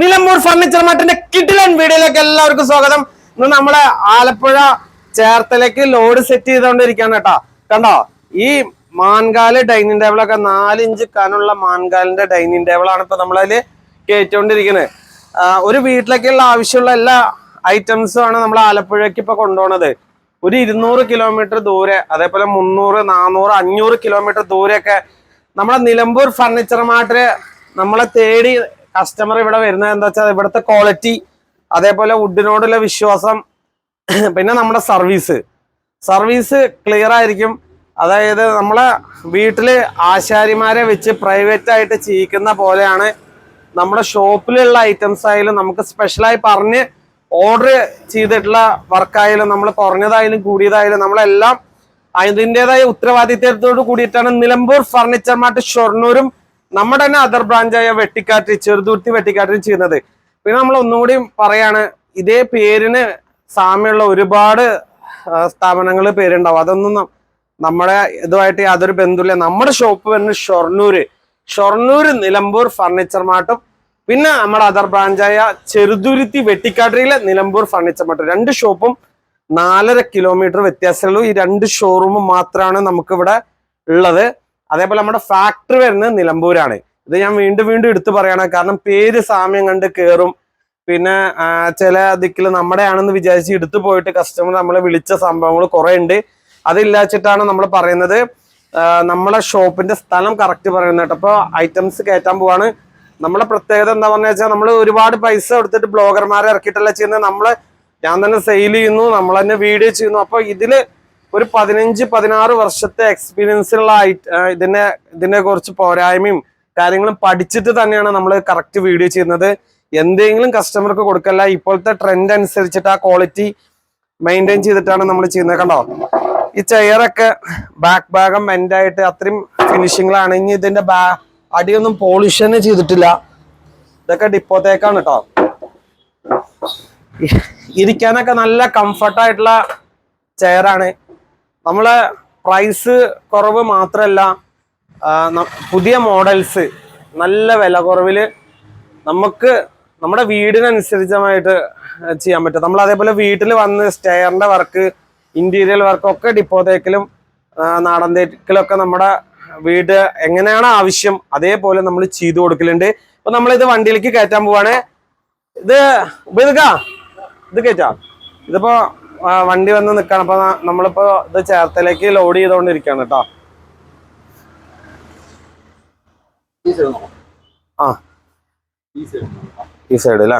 Nilambur furniture മാർട്ടിന്റെ കിട്ടിലൻ വീഡിയോയിലേക്ക് എല്ലാവർക്കും സ്വാഗതം. ഇന്ന് നമ്മളെ ആലപ്പുഴ ചേർത്തലേക്ക് ലോഡ് സെറ്റ് ചെയ്തോണ്ടിരിക്കാണ് കേട്ടോ. കണ്ടോ ഈ മാൻകാൽ ഡൈനിങ് ടേബിൾ ഒക്കെ നാലിഞ്ച് കനുള്ള മാൻകാലിന്റെ ഡൈനിങ് ടേബിൾ ആണ് ഇപ്പൊ നമ്മളതിൽ കയറ്റിക്കൊണ്ടിരിക്കുന്നത് ഒരു വീട്ടിലേക്കുള്ള ആവശ്യമുള്ള എല്ലാ ഐറ്റംസും ആണ് നമ്മൾ ആലപ്പുഴയ്ക്ക് ഇപ്പൊ കൊണ്ടുപോണത്. ഒരു ഇരുന്നൂറ് കിലോമീറ്റർ ദൂരെ അതേപോലെ മുന്നൂറ് നാനൂറ് അഞ്ഞൂറ് കിലോമീറ്റർ ദൂരെയൊക്കെ നമ്മളെ നിലമ്പൂർ ഫർണിച്ചർ മാർട്ടിൽ നമ്മളെ തേടി കസ്റ്റമർ ഇവിടെ വരുന്നത് എന്താ വെച്ചാൽ ഇവിടുത്തെ ക്വാളിറ്റി അതേപോലെ വുഡിനോടുള്ള വിശ്വാസം പിന്നെ നമ്മുടെ സർവീസ് സർവീസ് ക്ലിയർ ആയിരിക്കും. അതായത് നമ്മളെ വീട്ടിൽ ആശാരിമാരെ വെച്ച് പ്രൈവറ്റ് ആയിട്ട് ചെയ്യിക്കുന്ന പോലെയാണ്. നമ്മുടെ ഷോപ്പിലുള്ള ഐറ്റംസ് ആയാലും നമുക്ക് സ്പെഷ്യലായി പറഞ്ഞ് ഓർഡർ ചെയ്തിട്ടുള്ള വർക്കായാലും നമ്മൾ കുറഞ്ഞതായാലും കൂടിയതായാലും നമ്മളെല്ലാം അതിന്റെതായ ഉത്തരവാദിത്തത്തോട് കൂടിയിട്ടാണ് നിലമ്പൂർ ഫർണിച്ചർ മാർട്ട് ഷൊർണൂരും നമ്മുടെ തന്നെ അതർ ബ്രാഞ്ചായ വെട്ടിക്കാറ്റ് ചെറുതുരുത്തി വെട്ടിക്കാറ്റിൽ ചെയ്യുന്നത്. പിന്നെ നമ്മൾ ഒന്നുകൂടി പറയാണ് ഇതേ പേരിന് സാമ്യമുള്ള ഒരുപാട് സ്ഥാപനങ്ങൾ പേരുണ്ടാവും. അതൊന്നും നമ്മുടെ ഇതുമായിട്ട് യാതൊരു ബന്ധമില്ല നമ്മുടെ ഷോപ്പ് വരുന്നത് ഷൊർണൂര്. ഷൊർണൂര് നിലമ്പൂർ ഫർണിച്ചർ മാർട്ടും പിന്നെ നമ്മുടെ അതർ ബ്രാഞ്ചായ ചെറുതുരുത്തി വെട്ടിക്കാട്ടിലെ നിലമ്പൂർ ഫർണിച്ചർ മാർട്ട് രണ്ട് ഷോപ്പും നാലര കിലോമീറ്റർ വ്യത്യാസമുള്ളൂ. ഈ രണ്ട് ഷോറൂമും മാത്രമാണ് നമുക്കിവിടെ ഉള്ളത്. അതേപോലെ നമ്മുടെ ഫാക്ടറി വരുന്നത് നിലമ്പൂരാണ്. ഇത് ഞാൻ വീണ്ടും വീണ്ടും എടുത്തു പറയണം. കാരണം പേര് സാമ്യം കണ്ട് കേറും. പിന്നെ ചില ദിക്കിൽ നമ്മുടെ ആണെന്ന് വിചാരിച്ച് എടുത്തു പോയിട്ട് കസ്റ്റമർ നമ്മളെ വിളിച്ച സംഭവങ്ങൾ കുറെ ഉണ്ട്. അതില്ലാച്ചിട്ടാണ് നമ്മൾ പറയുന്നത്. നമ്മളെ ഷോപ്പിന്റെ സ്ഥലം കറക്റ്റ് പറയുന്നത് അപ്പോൾ ഐറ്റംസ് കയറ്റാൻ പോവാണ്. നമ്മളെ പ്രത്യേകത എന്താ പറഞ്ഞു വെച്ചാൽ നമ്മൾ ഒരുപാട് പൈസ കൊടുത്തിട്ട് ബ്ലോഗർമാരെ ഇറക്കിയിട്ടല്ല ചെയ്യുന്നത്. നമ്മൾ ഞാൻ തന്നെ സെയിൽ ചെയ്യുന്നു നമ്മൾ തന്നെ വീഡിയോ ചെയ്യുന്നു. അപ്പോൾ ഇതിൽ ഒരു പതിനഞ്ച് പതിനാറ് വർഷത്തെ എക്സ്പീരിയൻസിലുള്ള ഇതിനെ ഇതിനെ കുറിച്ച് പോരായ്മയും കാര്യങ്ങളും പഠിച്ചിട്ട് തന്നെയാണ് നമ്മൾ കറക്റ്റ് വീഡിയോ ചെയ്യുന്നത്. എന്തെങ്കിലും കസ്റ്റമർക്ക് കൊടുക്കല്ല ഇപ്പോഴത്തെ ട്രെൻഡ് അനുസരിച്ചിട്ട് ആ ക്വാളിറ്റി മെയിന്റെയിൻ ചെയ്തിട്ടാണ് നമ്മൾ ചെയ്യുന്നത് കണ്ടോ? ഈ ചെയറൊക്കെ ബാക്ക് ഭാഗം മെന്റായിട്ട് അത്രയും ഫിനിഷിങ്ങിലാണ് ഇനി ഇതിന്റെ ബാ അടിയൊന്നും പോളിഷ് തന്നെ ചെയ്തിട്ടില്ല. ഇതൊക്കെ ഡിപ്പോത്തേക്കാണ് കേട്ടോ ഇരിക്കാനൊക്കെ നല്ല കംഫർട്ടായിട്ടുള്ള ചെയറാണ് നമ്മളെ പ്രൈസ് കുറവ് മാത്രമല്ല പുതിയ മോഡൽസ് നല്ല വില കുറവിൽ നമുക്ക് നമ്മുടെ വീടിനനുസരിച്ചമായിട്ട് ചെയ്യാൻ പറ്റും. നമ്മൾ അതേപോലെ വീട്ടിൽ വന്ന് സ്റ്റെയറിന്റെ വർക്ക് ഇന്റീരിയർ വർക്ക് ഒക്കെ ഡിപ്പോ തേക്കിലും നാടൻ തേക്കിലൊക്കെ നമ്മുടെ വീട് എങ്ങനെയാണ് ആവശ്യം അതേപോലെ നമ്മൾ ചെയ്തു കൊടുക്കലുണ്ട്. അപ്പൊ നമ്മളിത് വണ്ടിയിലേക്ക് കയറ്റാൻ പോവാണ്. ഇത് ഉപയോഗിക്കാം? ഇത് കയറ്റാം? ഇതിപ്പോ വണ്ടി വന്ന് നിൽക്കണം അപ്പൊ നമ്മളിപ്പോ ഇത് ചേർത്തലേക്ക് ലോഡ് ചെയ്തോണ്ടിരിക്കാണ് കേട്ടോ ആ. ഈ സൈഡ് അല്ലേ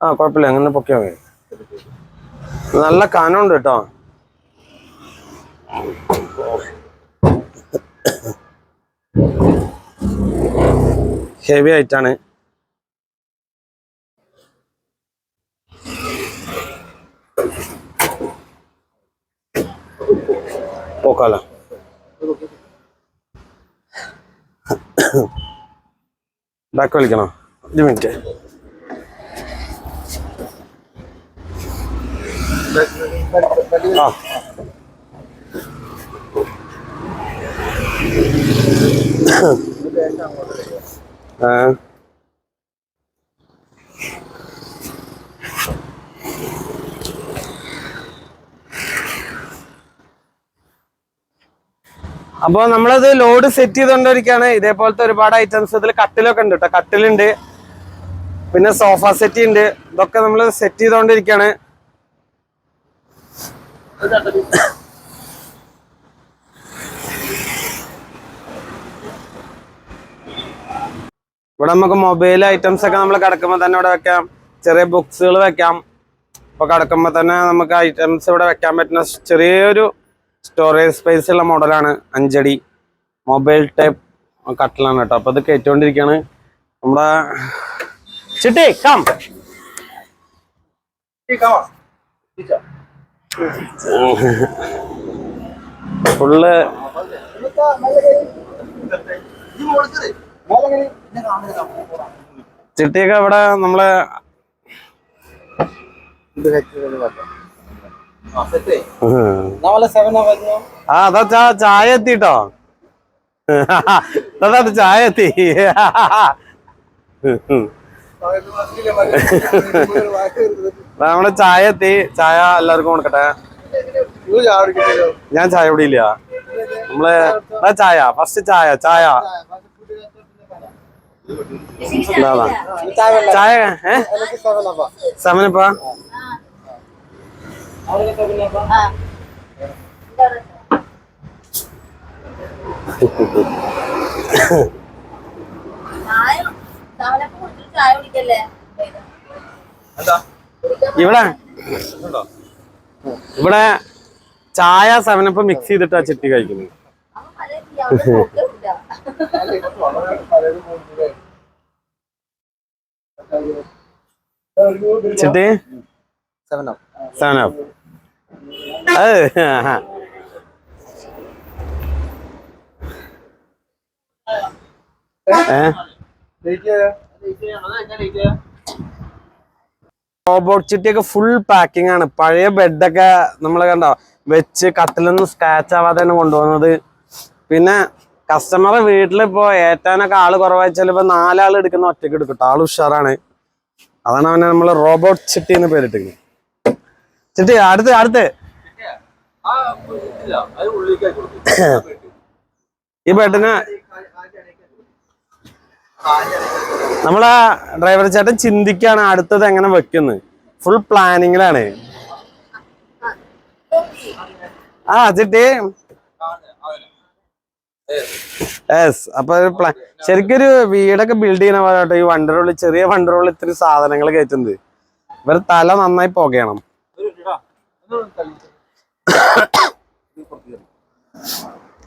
ആ കുഴപ്പമില്ല അങ്ങനെ പൊക്കിയാ മതി നല്ല കനമുണ്ട് കേട്ടോ ഹെവി ആയിട്ടാണ്. പോക്കാലോ ബാക്ക് വലിക്കണോ. മിനിറ്റ് ആ. ആ. അപ്പൊ നമ്മളത് ലോഡ് സെറ്റ് ചെയ്തുകൊണ്ടിരിക്കുകയാണ് ഇതേപോലത്തെ ഒരുപാട് ഐറ്റംസ് ഇതിൽ കട്ടിലൊക്കെ ഉണ്ട് കേട്ടോ കട്ടിലുണ്ട്. പിന്നെ സോഫ സെറ്റ് ഉണ്ട്. ഇതൊക്കെ നമ്മൾ സെറ്റ് ചെയ്തുകൊണ്ടിരിക്കുകയാണ് ഇവിടെ നമുക്ക് മൊബൈൽ ഐറ്റംസ് ഒക്കെ നമ്മൾ കിടക്കുമ്പോൾ തന്നെ ഇവിടെ വെക്കാം. ചെറിയ ബുക്സുകൾ വെക്കാം. അപ്പോൾ കിടക്കുമ്പോൾ തന്നെ നമുക്ക് ഐറ്റംസ് ഇവിടെ വെക്കാൻ പറ്റുന്ന ചെറിയൊരു സ്റ്റോറേജ് സ്പേസ് ഉള്ള മോഡലാണ് അഞ്ചടി. മൊബൈൽ ടൈപ്പ് കട്ടിലാണ് കേട്ടോ. അപ്പൊ ഇത് കയറ്റിക്കൊണ്ടിരിക്കുകയാണ് നമ്മുടെ ചിട്ടി കം ഫുള്ള് ചിട്ടിയൊക്കെ ഇവിടെ നമ്മളെ ആ അതാ ചായ എത്തിട്ടോ അതാ ചായ എത്തി നമ്മുടെ ചായ എത്തി ചായ എല്ലാവർക്കും കൊടുക്കട്ടെ. ഞാൻ ചായ കുടിയില്ല. നമ്മൾ ചായ. ഫസ്റ്റ് ചായ ചായ. ചായ ഏ? ഇവിടെ. ഇവിടെ ചായ സെവനപ്പ് മിക്സ് ചെയ്തിട്ടാ ചെട്ടി കഴിക്കുന്നത്. Chetty? Seven Up Seven Up rubber wood full packing ആണ്. പഴയ ബെഡൊക്കെ നമ്മൾ കണ്ടോ? വെച്ച് കത്തിലൊന്നും സ്ക്രാച്ച് ആവാതെ തന്നെ കൊണ്ടുപോകുന്നത്. പിന്നെ കസ്റ്റമർ വീട്ടിലിപ്പോ ഏറ്റാനൊക്കെ ആൾ കുറവായി ചിലപ്പോ നാലാൾ എടുക്കുന്ന ഒറ്റയ്ക്ക് എടുക്കട്ടോ ആൾ ഉഷാറാണ്. അതാണ് അവനെ നമ്മൾ റോബോട്ട് ചിട്ടി എന്ന് പേരിട്ടിരിക്കുന്നത്. ചിട്ടി അടുത്ത് അടുത്ത്. ഈ ബെഡിന് നമ്മളെ ഡ്രൈവർ ചേട്ടൻ ചിന്തിക്കാണ് അടുത്തത് എങ്ങനെ വെക്കുന്നത് ഫുൾ പ്ലാനിങ്ങിലാണ് ആ ചിട്ടി യെസ് അപ്പൊ ഒരു പ്ലാൻ ശരിക്കൊരു വീടൊക്കെ ബിൽഡ് ചെയ്യണ പോലെ ഈ വണ്ടറുള്ളിൽ ചെറിയ വണ്ടറുള്ളിൽ ഇത്തിരി സാധനങ്ങൾ കയറ്റുന്നത്. ഇവർ തല നന്നായി പോകണം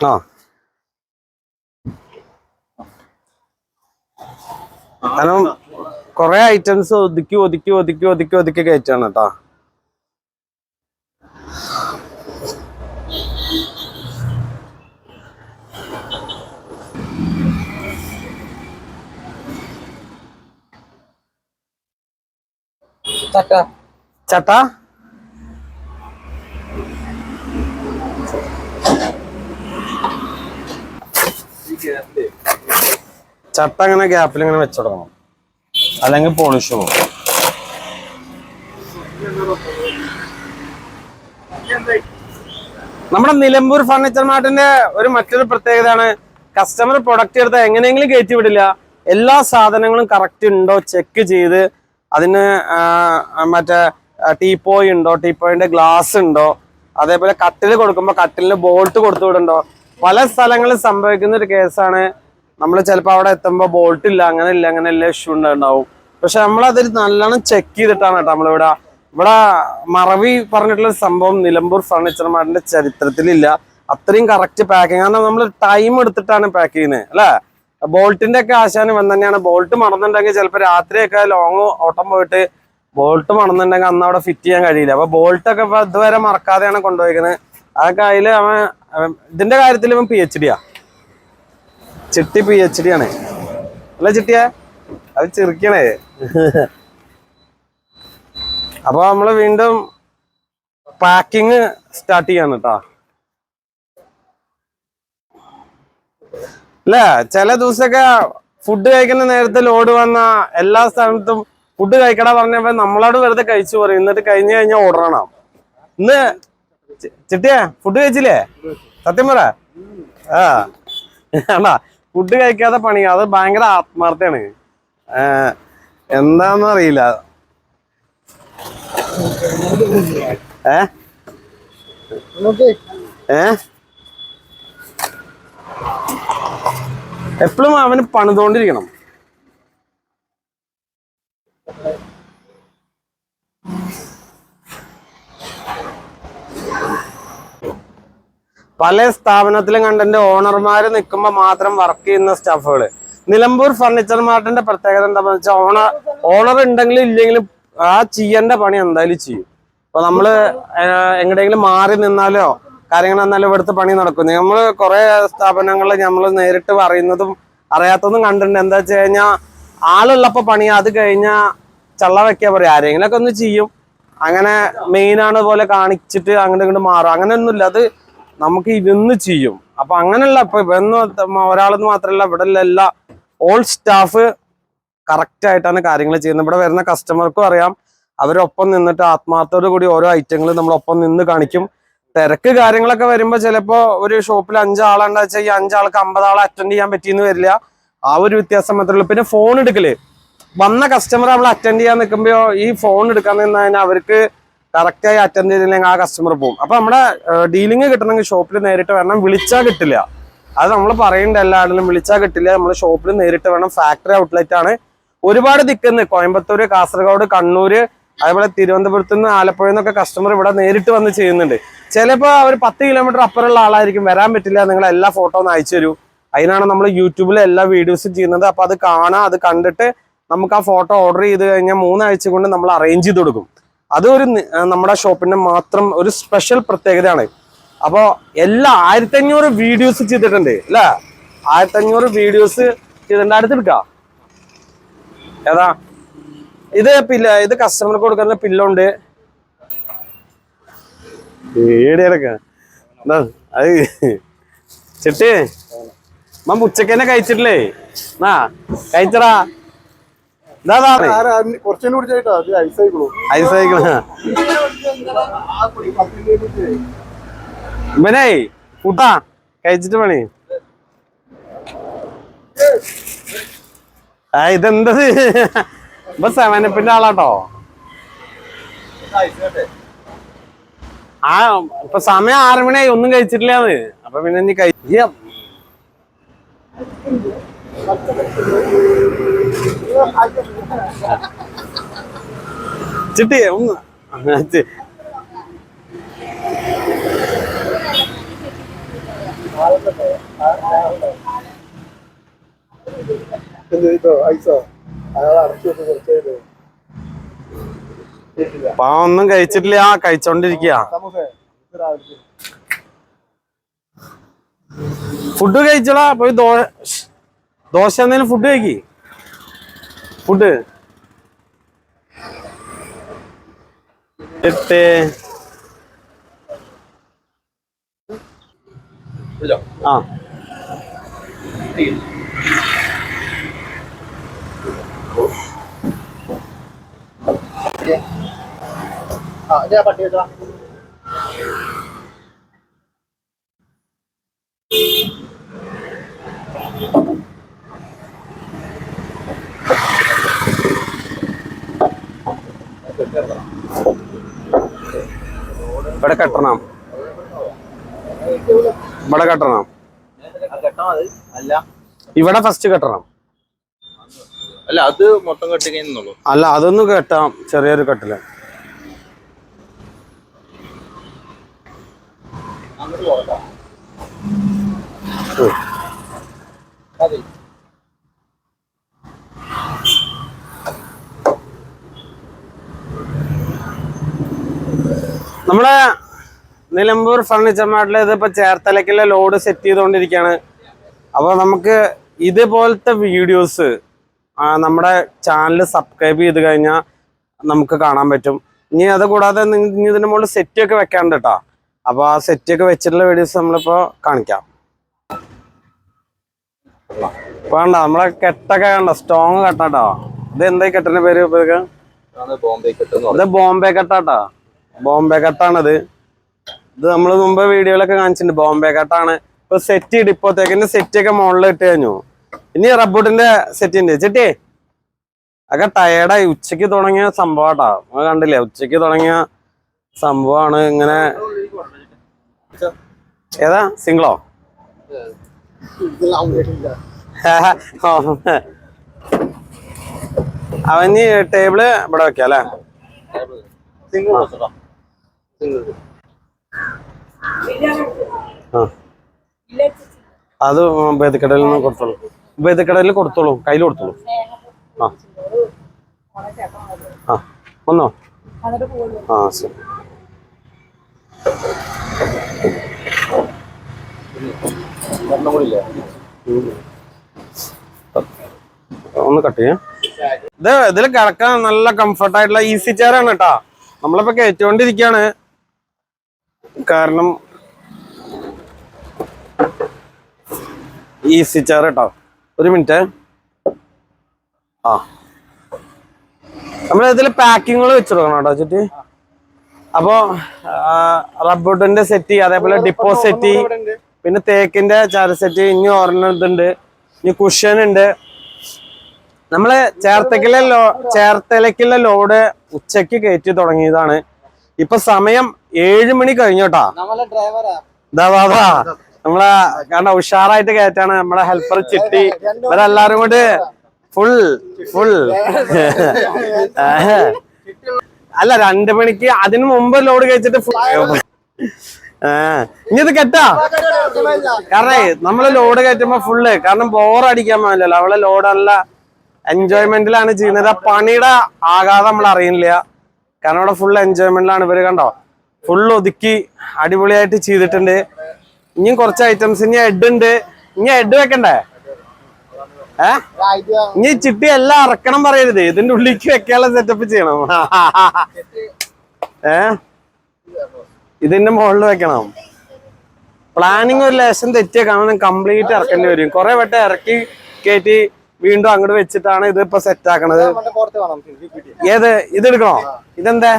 ആ. കാരണം കുറെ ഐറ്റംസ് ഒതുക്കി ഒതുക്കി ഒതുക്കി ഒതുക്കി ഒതുക്കി കയറ്റാണ് കേട്ടോ ചട്ടാ. ചട്ട? അങ്ങനെ ഗ്യാപ്പിൽ ഇങ്ങനെ വെച്ചിടണം അല്ലെങ്കിൽ പോളിഷ് പോകും നമ്മുടെ നിലമ്പൂർ ഫർണിച്ചർ മാർട്ടിന്റെ ഒരു മറ്റൊരു പ്രത്യേകതയാണ് കസ്റ്റമർ പ്രൊഡക്റ്റ് എടുത്ത എങ്ങനെയെങ്കിലും കയറ്റി വിടില്ല. എല്ലാ സാധനങ്ങളും കറക്റ്റ് ഉണ്ടോ ചെക്ക് ചെയ്ത് അതിന് മറ്റേ ടീപ്പോയ് ഉണ്ടോ ടീപ്പോയിന്റെ ഗ്ലാസ് ഉണ്ടോ അതേപോലെ കട്ടിൽ കൊടുക്കുമ്പോൾ കട്ടിലിന് ബോൾട്ട് കൊടുത്തു വിടുണ്ടോ? പല സ്ഥലങ്ങളിൽ സംഭവിക്കുന്ന ഒരു കേസാണ് നമ്മൾ ചിലപ്പോൾ അവിടെ എത്തുമ്പോൾ ബോൾട്ട് ഇല്ല അങ്ങനെ ഇല്ല അങ്ങനെ എല്ലാ ഇഷ്യൂ ഉണ്ടാവും പക്ഷെ നമ്മളതിൽ നല്ലോണം ചെക്ക് ചെയ്തിട്ടാണ് കേട്ടോ നമ്മളിവിടെ ഇവിടെ മറവി പറഞ്ഞിട്ടുള്ള സംഭവം നിലമ്പൂർ ഫർണിച്ചർ മാർട്ടിന്റെ ചരിത്രത്തിലില്ല. അത്രയും കറക്റ്റ് പാക്കിങ് കാരണം നമ്മൾ ടൈം എടുത്തിട്ടാണ് പാക്ക് ചെയ്യുന്നത് അല്ലേ? ബോൾട്ടിന്റെ ഒക്കെ ആശാനം വന്ന് തന്നെയാണ്. ബോൾട്ട് മറന്നിട്ടുണ്ടെങ്കിൽ ചിലപ്പോൾ രാത്രിയൊക്കെ ലോങ് ഓട്ടം പോയിട്ട് ബോൾട്ട് മറന്നിട്ടുണ്ടെങ്കിൽ അന്ന് അവിടെ ഫിറ്റ് ചെയ്യാൻ കഴിയില്ല. അപ്പൊ ബോൾട്ടൊക്കെ ഇപ്പൊ ഇതുവരെ മറക്കാതെയാണ് കൊണ്ടുപോയിരിക്കുന്നത് അതൊക്കെ അതിൽ അവൻ ഇതിന്റെ കാര്യത്തിൽ ഇവൻ പി എച്ച് ഡിയാ ചിട്ടി പി എച്ച് ഡി ആണ്. അല്ല ചിട്ടിയാ? അത് ചെറുക്കണേ. അപ്പൊ നമ്മൾ വീണ്ടും പാക്കിങ് സ്റ്റാർട്ട് ചെയ്യാണ് കേട്ടോ അല്ല ചില ദിവസമൊക്കെ ഫുഡ് കഴിക്കുന്ന നേരത്തെ ലോഡ് വന്ന എല്ലാ സ്ഥലത്തും ഫുഡ് കഴിക്കട പറഞ്ഞപ്പോ നമ്മളോട് വെറുതെ കഴിച്ചു പറയും എന്നിട്ട് കഴിഞ്ഞു കഴിഞ്ഞാൽ ഓർഡറണം ഇന്ന് ചിട്ടിയാ ഫുഡ് കഴിച്ചില്ലേ? സത്യം പറ. ആ. ആണാ? ഫുഡ് കഴിക്കാതെ പണി. അത് ഭയങ്കര ആത്മാർത്ഥയാണ്. എന്താന്ന് അറിയില്ല. എപ്പോഴും അവന് പണിതുകൊണ്ടിരിക്കണം പല സ്ഥാപനത്തിലും കണ്ടെന്റെ ഓണർമാർ നിൽക്കുമ്പോൾ മാത്രം വർക്ക് ചെയ്യുന്ന സ്റ്റാഫുകൾ നിലമ്പൂർ ഫർണിച്ചർ മാർട്ടിന്റെ പ്രത്യേകത എന്താണെന്ന് വെച്ചാൽ ഓണർ ഓണർ ഉണ്ടെങ്കിലും ഇല്ലെങ്കിലും ആ ചെയ്യേണ്ട പണി എന്തായാലും ചെയ്യും. അപ്പൊ നമ്മൾ എങ്ങടെയെങ്കിലും മാറി നിന്നാലോ കാര്യങ്ങൾ എന്നാലും ഇവിടുത്തെ പണി നടക്കും. നമ്മൾ കുറെ സ്ഥാപനങ്ങളിൽ നമ്മൾ നേരിട്ട് പറയുന്നതും അറിയാത്തതും കണ്ടിട്ടുണ്ട്. എന്താ വെച്ച് കഴിഞ്ഞാൽ ആളുള്ളപ്പോ പണി അത് കഴിഞ്ഞാൽ ചള്ള വെക്കാ പറയും. ആരെങ്കിലും ഒക്കെ ഒന്ന് ചെയ്യും. അങ്ങനെ മെയിനാണ് പോലെ കാണിച്ചിട്ട് അങ്ങോട്ട് ഇങ്ങോട്ട് മാറും. അങ്ങനെയൊന്നുമില്ല. അത് നമുക്ക് ഇരുന്ന് ചെയ്യും. അപ്പൊ അങ്ങനെയുള്ള ഇപ്പൊ ഇവന്ന് ഒരാളെന്ന് മാത്രമല്ല ഇവിടെ എല്ലാ ഓൾ സ്റ്റാഫ് കറക്റ്റ് ആയിട്ടാണ് കാര്യങ്ങൾ ചെയ്യുന്നത്. ഇവിടെ വരുന്ന കസ്റ്റമർക്കും അറിയാം. അവരൊപ്പം നിന്നിട്ട് ആത്മാർത്ഥത്തോടു കൂടി ഓരോ ഐറ്റങ്ങൾ നമ്മളൊപ്പം നിന്ന് കാണിക്കും. തിരക്ക് കാര്യങ്ങളൊക്കെ വരുമ്പോൾ ചിലപ്പോ ഒരു ഷോപ്പിൽ അഞ്ചാളുണ്ടെന്ന് വെച്ചാൽ ഈ അഞ്ചാൾക്ക് അമ്പതാളെ അറ്റൻഡ് ചെയ്യാൻ പറ്റിയെന്ന് വരില്ല. ആ ഒരു വ്യത്യാസം മാത്രമേ ഉള്ളൂ. പിന്നെ ഫോൺ എടുക്കൽ. വന്ന കസ്റ്റമർ നമ്മൾ അറ്റൻഡ് ചെയ്യാൻ നിൽക്കുമ്പോൾ ഈ ഫോൺ എടുക്കാൻ നിന്ന് അവർക്ക് കറക്റ്റായി അറ്റൻഡ് ചെയ്തില്ലെങ്കിൽ ആ കസ്റ്റമർ പോകും അപ്പൊ നമ്മുടെ ഡീലിംഗ് കിട്ടണമെങ്കിൽ ഷോപ്പിൽ നേരിട്ട് വരണം വിളിച്ചാൽ കിട്ടില്ല. അത് നമ്മൾ പറയേണ്ട എല്ലാവരിലും വിളിച്ചാൽ കിട്ടില്ല. നമ്മൾ ഷോപ്പിൽ നേരിട്ട് വേണം ഫാക്ടറി ഔട്ട്ലെറ്റ് ആണ്. ഒരുപാട് ദിക്കുന്ന് കോയമ്പത്തൂര് കാസർഗോഡ് കണ്ണൂര് അതേപോലെ തിരുവനന്തപുരത്ത് നിന്ന് ആലപ്പുഴ നിന്നൊക്കെ കസ്റ്റമർ ഇവിടെ നേരിട്ട് വന്ന് ചെയ്യുന്നുണ്ട്. ചിലപ്പോൾ അവർ പത്ത് കിലോമീറ്റർ അപ്പുറമുള്ള ആളായിരിക്കും. വരാൻ പറ്റില്ല. നിങ്ങൾ എല്ലാ ഫോട്ടോ ഒന്ന് അയച്ചു തരൂ. അതിനാണ് നമ്മൾ യൂട്യൂബിൽ എല്ലാ വീഡിയോസും ചെയ്യുന്നത്. അപ്പോൾ അത് കാണാം അത് കണ്ടിട്ട് നമുക്ക് ആ ഫോട്ടോ ഓർഡർ ചെയ്ത് കഴിഞ്ഞാൽ മൂന്നാഴ്ച കൊണ്ട് നമ്മൾ അറേഞ്ച് ചെയ്ത് കൊടുക്കും. അതൊരു ഒരു നമ്മുടെ ഷോപ്പിന്റെ മാത്രം ഒരു സ്പെഷ്യൽ പ്രത്യേകതയാണ്. അപ്പോൾ എല്ലാ ആയിരത്തി അഞ്ഞൂറ് വീഡിയോസ് ചെയ്തിട്ടുണ്ട് അല്ലേ? ആയിരത്തി അഞ്ഞൂറ് വീഡിയോസ് ചെയ്തിട്ടുണ്ട് അടുത്തെടുക്ക ഏതാ? ഇത് പില്ല ഇത് കസ്റ്റമർക്ക് കൊടുക്കുന്ന പില്ലുണ്ട്. അത് ചിട്ടി. മമ്മ ഉച്ചക്കന്നെ കഴിച്ചിട്ടില്ലേ? ആ കഴിച്ചടാ. ഇവനേ കൂട്ടാ കഴിച്ചിട്ട് പണി. ആ ഇതെന്തത്? ഇപ്പൊ സെവനപ്പിന്റെ ആളാട്ടോ. ആ ഇപ്പൊ സമയം ആറ് മണിയായി ഒന്നും കഴിച്ചിട്ടില്ലാന്ന് അപ്പൊ പിന്നെ നീ കഴിയ ചിട്ടി ഒന്ന്. ചി- എന്ത് ഇതോ ഐസോ? അയാൾ അടച്ചു വെച്ച് കുറച്ചായിട്ട് കേട്ടില്ല അപ്പൊ ആ ഒന്നും കഴിച്ചിട്ടില്ല ആ കഴിച്ചോണ്ടിരിക്കുക രാവിലത്തെ ഫുഡ് കഴിച്ചോളാ പോയി ദോശ ദോശ എന്തെങ്കിലും ഫുഡ് കഴിക്കി. ഫുഡ് എട്ട് ഇല്ലോ ആ ആ ഞാൻ പട്ടി വെച്ചാ ഇവിടെ കെട്ടണം. ഇവിടെ കെട്ടണം. ഇവിടെ ഫസ്റ്റ് കെട്ടണം. അല്ല അത് മൊത്തം കെട്ടുകയെന്നുള്ളൂ അല്ല അതൊന്ന് കെട്ടാം ചെറിയൊരു കെട്ടിൽ. ഉം. അതെ നമ്മളെ നിലമ്പൂർ ഫർണിച്ചർ മാർട്ടിൽ ഇതിപ്പോ ചേർത്തലക്കിലെ ലോഡ് സെറ്റ് ചെയ്തുകൊണ്ടിരിക്കുകയാണ് അപ്പോൾ നമുക്ക് ഇതുപോലത്തെ വീഡിയോസ് നമ്മുടെ ചാനൽ സബ്സ്ക്രൈബ് ചെയ്ത് കഴിഞ്ഞാൽ നമുക്ക് കാണാൻ പറ്റും. ഇനി അത് കൂടാതെ ഇനി ഇതിന്റെ മുകളിൽ സെറ്റ് ഒക്കെ വെക്കാണ്ട് കേട്ടോ അപ്പോൾ ആ സെറ്റ് ഒക്കെ വെച്ചിട്ടുള്ള വീഡിയോസ് നമ്മളിപ്പോ കാണിക്കാം. വേണ്ട നമ്മളെ കെട്ടൊക്കെ കണ്ട? സ്ട്രോങ് കെട്ടാട്ടോ. ഇത് എന്താ ഈ കെട്ടിന്റെ പേര് ഇപ്പൊ ഇത് ബോംബെ കട്ടാട്ടാ. ബോംബെ കട്ടാണത്. ഇത് നമ്മൾ മുമ്പ് വീഡിയോയിലൊക്കെ കാണിച്ചിട്ടുണ്ട്. ബോംബെ കട്ടാണ്. ഇപ്പൊ സെറ്റ് ഇട്ട് ഇപ്പോഴത്തേക്കിന്റെ സെറ്റ് ഒക്കെ മുകളിൽ ഇട്ട് കഴിഞ്ഞു. ഇനി റബ്ബൂട്ടിന്റെ സെറ്റ് ഉണ്ട്. ചേട്ടി ഒക്കെ ടയേർഡായി ഉച്ചയ്ക്ക് തുടങ്ങിയ സംഭവട്ടാ. നമ്മൾ കണ്ടില്ലേ? ഉച്ചയ്ക്ക് തുടങ്ങിയ സംഭവമാണ് ഇങ്ങനെ. ഏതാ? സിംഗിളോ? അവന് ടേബിൾ ഇവിടെ വെക്കാം അല്ലേ? സിംഗിൾ അത് ബേദക്കടയിൽ നിന്ന് കൊടുത്തോളൂ. ബേദക്കടയിൽ കൊടുത്തോളൂ. കയ്യിൽ കൊടുത്തോളൂ. ആ. ആ. വന്നോ? ആ ശരി. ഒന്നും കട്ട് ചെയ്യാം. ഇത് ഇതിൽ കിടക്കാൻ നല്ല കംഫർട്ടായിട്ടുള്ള ഈസി ചെയർ ആണ് കേട്ടാ. നമ്മളിപ്പോ കയറ്റിക്കൊണ്ടിരിക്കാണ് കാരണം ഈ ചെയർ കേട്ടോ ഒരു മിനിറ്റ് ആ. നമ്മൾ ഇതിൽ പാക്കിങ്ങുകൾ വെച്ചിടണം കേട്ടോ ചുറ്റി അപ്പോ റബ്ബോട്ടിന്റെ സെറ്റ് അതേപോലെ ഡിപ്പോ സെറ്റ് പിന്നെ തേക്കിന്റെ ചാര സെറ്റ് ഇനി ഒരെണ്ണം ഇനി കുഷൻ ഉണ്ട്. നമ്മൾ ചേർത്തക്കിലെ ലോ ചേർത്തലക്കുള്ള ലോഡ് ഉച്ചയ്ക്ക് കയറ്റി തുടങ്ങിയതാണ്. ഇപ്പൊ സമയം ഏഴ് മണി കഴിഞ്ഞോട്ടാ? വാ. നമ്മളെ കാരണം ഉഷാറായിട്ട് കയറ്റാണ്. നമ്മളെ ഹെൽപ്പർ ചിട്ടി. ഇവരെല്ലാരും കൂടി ഫുൾ ഫുൾ അല്ല രണ്ടു മണിക്ക് അതിനു മുമ്പ് ലോഡ് കഴിച്ചിട്ട് ഇനി ഇത് കെട്ടാ. കാരണം നമ്മൾ ലോഡ് കയറ്റുമ്പോ ഫുള്ള് കാരണം ബോർ അടിക്കാൻ പാടില്ലല്ലോ. അവളെ ലോഡ് നല്ല എൻജോയ്മെന്റിലാണ് ചെയ്യുന്നത്. ആ പണിയുടെ ആഘാതം നമ്മൾ അറിയില്ല കാരണം അവിടെ ഫുൾ എൻജോയ്മെന്റിലാണ് ഇവർ കണ്ടോ? ഫുൾ ഒതുക്കി അടിപൊളിയായിട്ട് ചെയ്തിട്ടുണ്ട്. ഇനിയും കുറച്ച് ഐറ്റംസ് ഇനി ഹെഡ് ഉണ്ട്. ഇനി ഹെഡ് വെക്കണ്ടേ? ഏ? ഇനി ചിട്ടി എല്ലാം ഇറക്കണം പറയരുത്. ഇതിന്റെ ഉള്ളിലേക്ക് വെക്കാനുള്ള സെറ്റപ്പ് ചെയ്യണം. ഏ? ഇതിന്റെ മുകളിൽ വെക്കണം. പ്ലാനിങ് ഒരു ലേശം തെറ്റിയ കാരണം കംപ്ലീറ്റ് ഇറക്കേണ്ടി വരും. കുറെ വട്ടം ഇറക്കി കയറ്റി വീണ്ടും അങ്ങോട്ട് വെച്ചിട്ടാണ് ഇത് ഇപ്പൊ സെറ്റ് ആക്കണത് ഏത്? ഇത് എടുക്കണോ? ഇതെന്താ?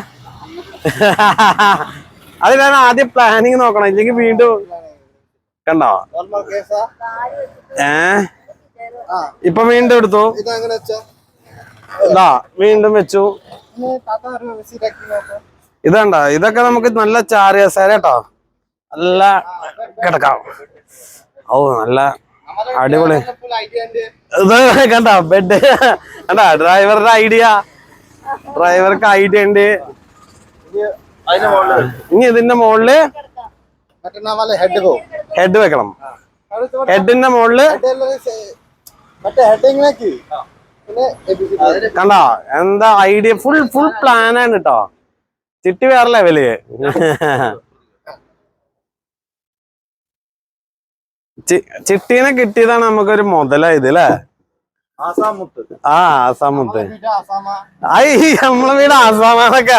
അതിലാണ് ആദ്യം പ്ലാനിങ് നോക്കണം. ഇല്ലെങ്കിൽ വീണ്ടും കണ്ടോ? ഏ? ഇപ്പൊ വീണ്ടും എടുത്തു. ഇതാ വീണ്ടും വെച്ചു. ഇതണ്ട ഇതൊക്കെ നമുക്ക് നല്ല ചാറിയ കസേര കേട്ടോ. നല്ല കിടക്കാം. ഓ നല്ല അടിപൊളി. ഇത് കണ്ട? ബെഡ്. കണ്ട? ഡ്രൈവറുടെ ഐഡിയ. ഡ്രൈവർക്ക് ഐഡിയ ഉണ്ട്. ഇനി ഇതിന്റെ മുകളിൽ ഹെഡ് വെക്കണം. ഹെഡിന്റെ മുകളിൽ കണ്ടോ? എന്താ ഐഡിയ ഫുൾ ഫുൾ പ്ലാൻ ആണ് കേട്ടോ ചിട്ടി വേറെ ലെവൽ ചിട്ടീനെ കിട്ടിയതാണ് നമുക്കൊരു മുതലായത് അല്ലേ ആ ആസാം മുത്ത് ഐ നമ്മളെ വീട് ആസാമാണൊക്കെ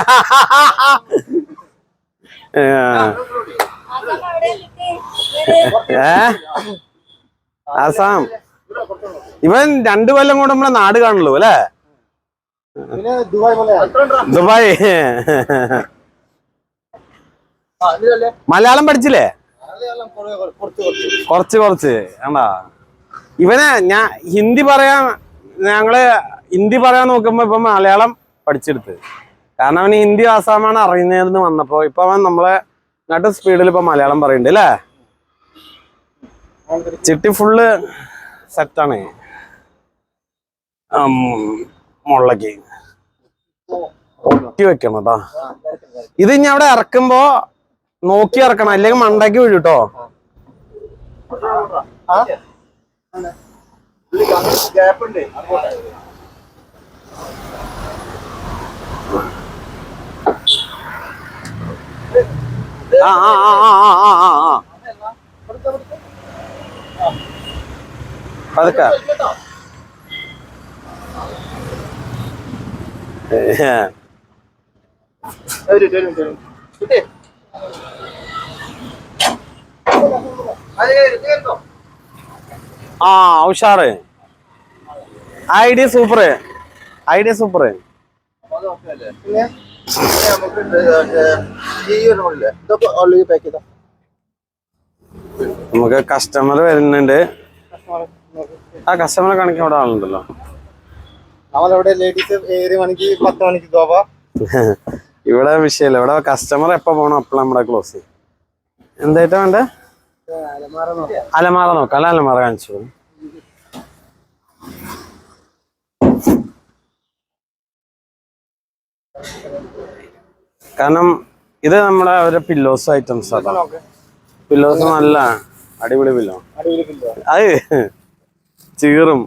ഏ? ആസാം. ഇവൻ രണ്ടു കൊല്ലം കൊണ്ട് നമ്മളെ നാട് കാണുള്ളൂ അല്ലേ? ദുബായ് മലയാളം പഠിച്ചില്ലേ? കുറച്ച് കുറച്ച്. ആണ്ടാ ഇവനെ ഞാൻ ഹിന്ദി പറയാൻ ഞങ്ങൾ ഹിന്ദി പറയാൻ നോക്കുമ്പോ ഇപ്പൊ മലയാളം പഠിച്ചെടുത്ത്. കാരണം അവന് ഹിന്ദി ആസാമാണ് അറിയുന്നതെന്ന് വന്നപ്പോ ഇപ്പൊ അവൻ നമ്മളെ നാട്ട് സ്പീഡിൽ ഇപ്പൊ മലയാളം പറയുന്നുണ്ട് അല്ലേ ചിട്ടി ഫുള്ള് സെറ്റാണ് മുള്ളക്ക് ഒട്ടി വെക്കണം കേട്ടോ ഇത് ഇനി അവിടെ ഇറക്കുമ്പോ നോക്കി ഇറക്കണം അല്ലെങ്കിൽ മണ്ടയ്ക്ക് വീഴും ഗ്യാപ്പുണ്ട് ആ ആ ആ ആ ആ ആ ആ പതുക്കെ. അതെ കേട്ടോ ആ ഉഷാറ്. Idea super. Idea super. നമുക്ക് കസ്റ്റമർ വരുന്നുണ്ട്. ആ കസ്റ്റമറെ കാണിക്കാൻ അവിടെ ആളുണ്ടല്ലോ. നമ്മളവിടെ ലേഡീസ് ഏഴ് മണിക്ക് പത്ത് മണിക്ക് ഇവിടെ വിഷയല്ല ഇവിടെ കസ്റ്റമർ എപ്പോ പോണോ? അപ്പോഴാണ് നമ്മുടെ ക്ലോസ് എന്തായിട്ടാ വേണ്ടേ? അലമാറ നോക്കാം. അല്ല അലമാറ കാണിച്ചു. കാരണം ഇത് നമ്മുടെ ഒരു പില്ലോസ് ഐറ്റംസ് ആട്ടോ പില്ലോസ് നല്ല അടിപൊളി പില്ലോ അത് ചീറും.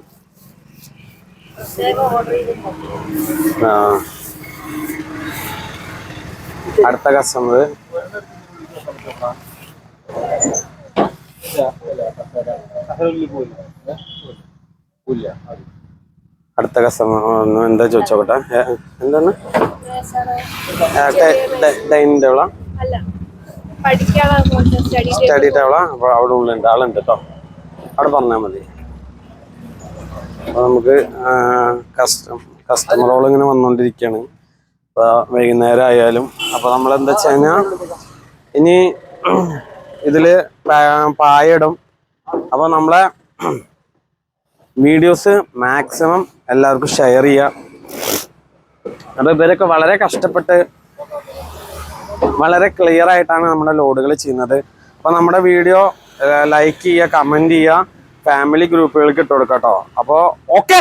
ആ. അടുത്ത കസ്റ്റമർ അടുത്ത കസ്റ്റമർ ഒന്ന് എന്താ ചോദിച്ചോട്ടെ എന്താണ്? ഡൈനിങ് ടേബിളാ? അല്ല പഠിക്കാനുള്ള സ്റ്റഡി ടേബിളാ അപ്പൊ അവിടെ ഉള്ളുണ്ട് ആളുണ്ട് കേട്ടോ അവിടെ പറഞ്ഞാൽ മതി. അപ്പോൾ നമുക്ക് കസ്റ്റം കസ്റ്റമറുകൾ ഇങ്ങനെ വന്നുകൊണ്ടിരിക്കുകയാണ് ഇപ്പോൾ വൈകുന്നേരം ആയാലും അപ്പോൾ നമ്മൾ എന്താ വെച്ച് കഴിഞ്ഞാൽ ഇനി ഇതിൽ പായയിടും. അപ്പൊ നമ്മളെ വീഡിയോസ് മാക്സിമം എല്ലാവർക്കും ഷെയർ ചെയ്യുക അപ്പൊ ഇവരൊക്കെ വളരെ കഷ്ടപ്പെട്ട് വളരെ ക്ലിയർ ആയിട്ടാണ് നമ്മുടെ ലോഡുകൾ ചെയ്യുന്നത്. അപ്പൊ നമ്മുടെ വീഡിയോ ലൈക്ക് ചെയ്യുക കമന്റ് ചെയ്യുക ഫാമിലി ഗ്രൂപ്പുകൾക്ക് ഇട്ട് കൊടുക്കാം കേട്ടോ അപ്പോൾ ഓക്കെ